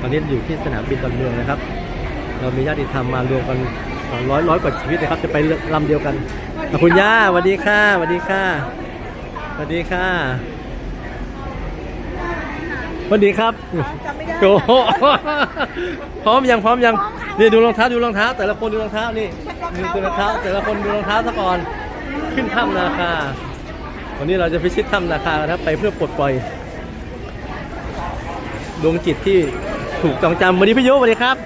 ตอนนี้อยู่ที่สนามบินดอนเมืองนะครับ เรามีญาติธรรมมารวมกันร้อยร้อยกว่าชีวิตนะครับ จะไปลำเดียวกันอะคุณย่าสวัสดีค่ะสวัสดีค่ะสวัสดีค่ะสวัสดีครับจำไม่ได้โอ้โหพร้อมยังพร้อมยังนี่ดูรองเท้าดูรองเท้า แต่ละคนดูรองเท้านี่นี่ดูรองเท้า แต่ละคนดูรองเท้าซะก่อนขึ้นถ้ำนาคาวันนี้เราจะพิชิตถ้ำนาคานะครับไปเพื่อปลดปล่อย ดวงจิตที่ ถูกจองจำวันนี้พี่ยุสวัสดีครับ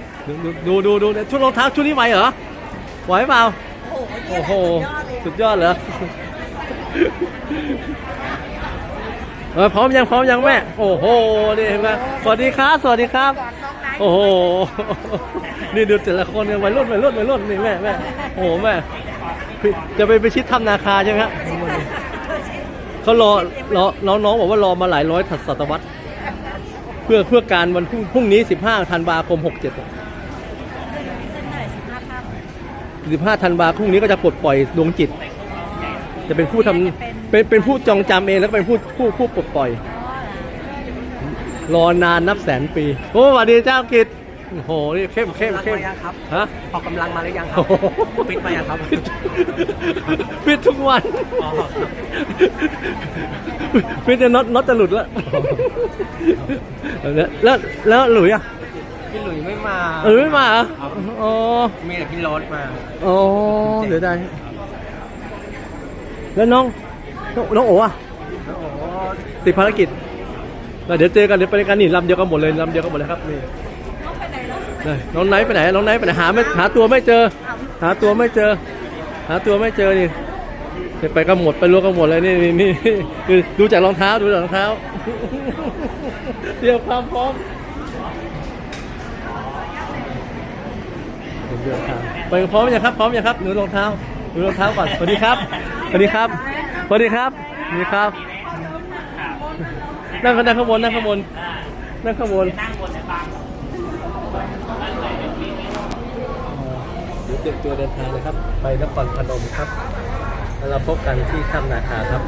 ดูดูดูดูชุดรองเท้าชุดนี้ไหวเหรอไหวเปล่าโอ้โหโอ้โหสุดยอดเหรอเออพร้อมยังพร้อมยังแม่โอ้โหนี่เห็นไหมสวัสดีครับสวัสดีครับ โอ้โหนี่ดูแต่ละคนเนี่ยวัยรุ่นวัยรุ่นวัยรุ่นนี่แม่แม่โอ้โหแม่จะไปไปชิดถ้ำนาคาใช่ไหมครับเขารอรอน้องน้องบอกว่ารอมาหลายร้อยศตวรรษ เพื่อเพื่อการวันพรุ่งพรุ่งนี้ 15ธันวาคม 67 15ธันวาคมพรุ่งนี้ก็จะปลดปล่อยดวงจิต จะเป็นผู้ทำเป็นเป็นผู้จองจำเองแล้วก็เป็นผู้ผู้ผู้ปลดปล่อย รอนานนับแสนปี โอ้สวัสดีเจ้ากิจโอ้โหนี่เข้มเข้มเข้มออกกำลังมายังครับฮะออกกำลังมาหรือยังครัโอ้บโหปิดมายังครับฟิตทุกวันอ๋อฟิตจะน็อตน็อตจะหลุดแล้ว แล้วแล้วแล้วหลุยอะพี่หลุยไม่มาเออไม่มาเหรออ๋อมีแต่พี่โรถมาอ๋อเดี๋ยวได้แล้วน้องน้องน้องโอ๋อะโอ้โหติดภารกิจแล้วเดี๋ยวเจอกันเดี๋ยวไปด้วยกันนี่ลำเดียวกันหมดเลยลำเดียวกันหมดเลยครับนี่นี่น้องไนท์ไปไหนน้องไนท์ไปไหนหาไม่หาตัวไม่เจอ หาตัวไม่เจอ หาตัวไม่เจอนี่เดี๋ยว ไปกันหมดไปรวกันหมดเลยนี่นี่นี่ดูจากรองเท้าดูจากรองเท้าเตรียมความพร้อมไปพร้อมยังครับ พร้อมยังครับหนูรองเท้าหนูรองเท้าก่อนสวัสดีครับสวัสดีครับสวัสดีครับสวัสดีครับ นั่งนั่งข้างบนนั่งข้างบนนั่งข้างบนเดี๋ยวเตรียมตัวเดินทางเลยครับ ไปนครพนมครับ เราพบกันที่ถ้ำนาคาครับ